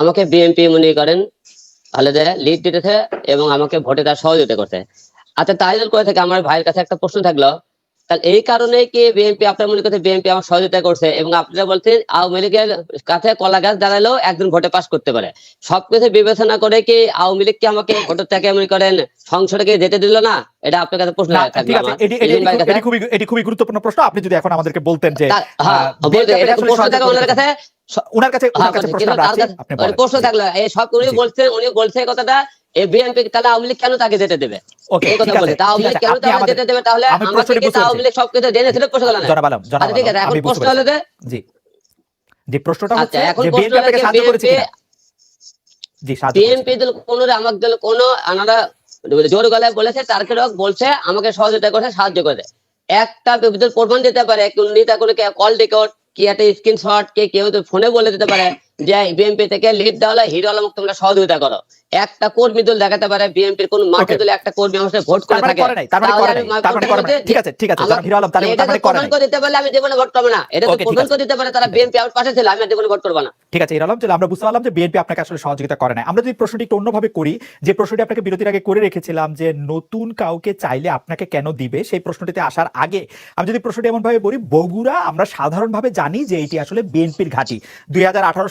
আমাকে বিএনপি মনে করেন আলাদা লিড দিতেছে এবং আমাকে ভোটে তার সহযোগিতা করছে। আচ্ছা তাই করে থাকে আমার ভাইয়ের কাছে একটা প্রশ্ন থাকল। তাহলে এই কারণে কি বিএনপি আপনার মনে করছে বিএনপি আমার সহযোগিতা করছে এবং আপনারা বলছেন আওয়ামী লীগের কাছে কলা গাছ দাঁড়ালেও একজন ভোটে পাস করতে পারে। সবকিছু বিবেচনা করে কি আওয়ামী লীগ কি আমাকে ভোটের থেকে মনে করেন সংসদে কি যেতে দিল না? এটা আপনার কাছে প্রশ্ন। এটি। খুবই গুরুত্বপূর্ণ প্রশ্ন। আপনি যদি এখন আমাদেরকে বলতেন যে হ্যাঁ, এটা প্রশ্ন থাকবে ওনার কাছে। ওনার কাছে হ্যাঁ, ওনার কাছে কিন্তু প্রশ্ন আছে আপনি প্রশ্ন থাকল এই সব উনি বলছেন উনি বলছে কথাটা এই বিএনপি তাহলে আওয়ামী লীগ কেন তাকে যেতে দেবে? ওকে এই কথা বলে আওয়ামী লীগ কেন আমাদের- যেতে দেবে? তাহলে আওয়ামী লীগ সবকিছু জেনেছিল প্রশ্ন হলো না জনাব আলম জনাব আচ্ছা ঠিক আছে আলম, এখন প্রশ্ন হলো যে জি। যে প্রশ্নটা আচ্ছা হচ্ছে যে বিএনপি আপনাকে সাহায্য করেছে কিনা। জি সাহায্য বিএনপি দল কোন আমার দল কোন আনারা জোর গলায় বলেছে তারকের বলছে আমাকে সহযোগিতা করছে সাহায্য করে একটা প্রমাণ দিতে পারে কোন নেতা কোনো কল রেকর্ড কি একটা স্ক্রিনশট কে কেউ তো ফোনে বলে দিতে পারে। যে বিএনপি থেকে লিড দেওয়া হলো হিরো আলম তোমরা সহযোগিতা করো। একটা কর্মী দল দেখাতে পারে বিএনপির কোন মাঠে. দলে একটা কর্মী আমার ভোট করে থাকে। ঠিক আছে ঠিক আছে হিরো আলম তার এটা মানে করে প্রমাণ করে দিতে পারলে আমি জীবনে ভোট করব না। এটা তো প্রমাণ করে দিতে পারে তারা বিএনপি আমার পাশে ছিল আমি জীবনে ভোট করব না। ঠিক আছে হিরো আলম আমরা বুঝতে পারলাম যে বিএনপি আপনাকে আসলে সহযোগিতা করে নাই। আমরা যদি প্রশ্নটি একটু অন্যভাবে করি যে প্রশ্নটি আপনাকে বিরতির আগে করে রেখেছিলাম যে নতুন কাউকে চাইলে আপনাকে কেন দিবে সেই প্রশ্নটিতে আসার আগে আমি যদি প্রশ্নটি এমন ভাবে বলি বগুড়া আমরা সাধারণভাবে জানি যে এটি আসলে বিএনপির ঘাঁটি। দুই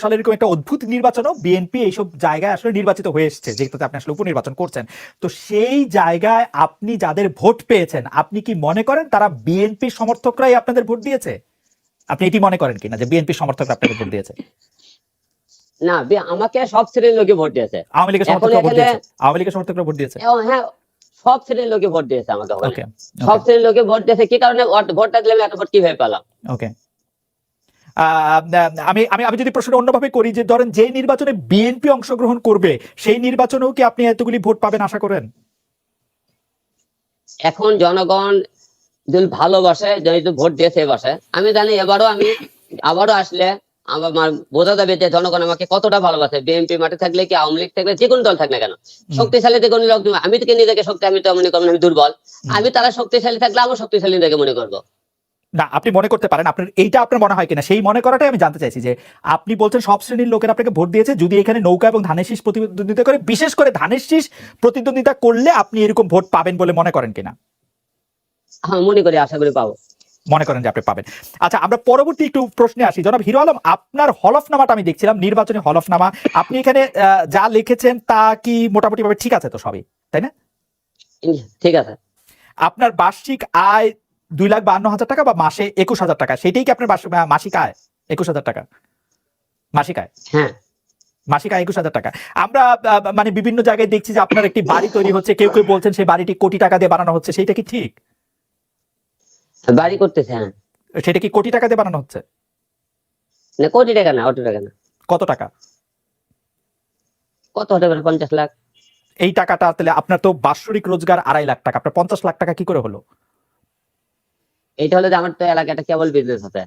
সালের এরকম একটা অদ্ভুত নির্বাচনও বিএনপি এইসব জায়গায় আসলে নির্বাচিত হয়ে এসছে যেহেতু আপনি আসলে উপনির্বাচন করছেন। তো সেই জায়গায় আপনি যাদের ভোট পেয়েছেন আপনি কি মনে করেন তারা বিএনপির সমর্থকরাই আপনাদের ভোট দিয়েছে? আপনি এটি মনে করেন কিনা যে বিএনপির সমর্থকরা আপনাকে ভোট দিয়েছে? না আমাকে সব শ্রেণির লোকে ভোট দিয়েছে। আওয়ামী লীগের সমর্থকরা ভোট দিয়েছে। আওয়ামী লীগের সমর্থকরা ভোট দিয়েছে? হ্যাঁ সব শ্রেণির লোকে ভোট দিয়েছে আমাকে সব শ্রেণির লোকে ভোট দিয়েছে কি কারণে ভোট- ভোটটা দিলে আমি এত ভোট কীভাবে পেলাম? ওকে আমি আমি আমি যদি প্রশ্নটা অন্যভাবে করি যে ধরেন যে নির্বাচনে বিএনপি অংশগ্রহণ করবে সেই নির্বাচনেও কি আপনি এতগুলি ভোট পাবেন আশা করেন? এখন জনগণ যদি ভালোবাসে যেহেতু ভোট দিয়েছে এবারে আমি জানি এবারও আমি আবারও আসলে আমার বোঝা যাবে যে জনগণ আমাকে কতটা ভালোবাসে। বিএনপি মাঠে থাকলে কি আওয়ামী লীগ থাকলে যে কোনো দল থাকলে কেন। শক্তিশালী যে কোনো লোক আমি থেকে নিজেকে শক্তি আমি তো মনে করব আমি দুর্বল। আমি তারা শক্তিশালী থাকলে আমার শক্তিশালী নিজেকে মনে করব। না আপনি মনে করতে পারেন আপনার এইটা আপনার মনে হয় কিনা সেই মনে করাটাই আমি জানতে চাইছি যে আপনি বলছেন সব শ্রেণির লোকের আপনাকে ভোট দিয়েছে যদি এখানে নৌকা এবং ধানের শীষ প্রতিদ্বন্দ্বিতা করে বিশেষ করে ধানের শীষ প্রতিদ্বন্দ্বিতা করলে আপনি এরকম ভোট পাবেন বলে মনে করেন কিনা? হ্যাঁ মনে করি আশা করি পাবো। মনে করেন যে আপনি পাবেন। আচ্ছা আমরা পরবর্তী একটু প্রশ্নে আসি। জনাব হিরো আলম আপনার হলফনামাটা আমি দেখছিলাম নির্বাচনী হলফনামা। আপনি এখানে যা লিখেছেন তা কি মোটামুটি ভাবে ঠিক আছে তো সবই তাই না? ঠিক আছে। আপনার বার্ষিক আয় দুই লাখ বান্ন হাজার টাকা বা মাসে একুশ হাজার টাকা? সেটাই কি আপনার মাসিক আয়? একুশ হাজার টাকা। মাসিক আয়? হ্যাঁ। মাসিক আয় একুশ হাজার টাকা। আমরা মানে বিভিন্ন জায়গায় দেখছি যে আপনার একটি বাড়ি তৈরি হচ্ছে কেউ কেউ বলছেন সেই বাড়িটি কোটি টাকা দিয়ে বানানো হচ্ছে সেইটা কি ঠিক? বাড়ি করতেছে হ্যাঁ। সেটা কি কোটি টাকা দিয়ে বানানো হচ্ছে? না কোটি টাকা না অত টাকা না। কত টাকা? কত হতে পারে পঞ্চাশ লাখ? এই টাকাটা তাহলে আপনার তো বাৎসরিক রোজগার আড়াই লাখ টাকা। আপনার পঞ্চাশ লাখ টাকা কি করে হলো? এইটা হলো যে আমার তো এলাকাটা কেবল বিজনেস আছে।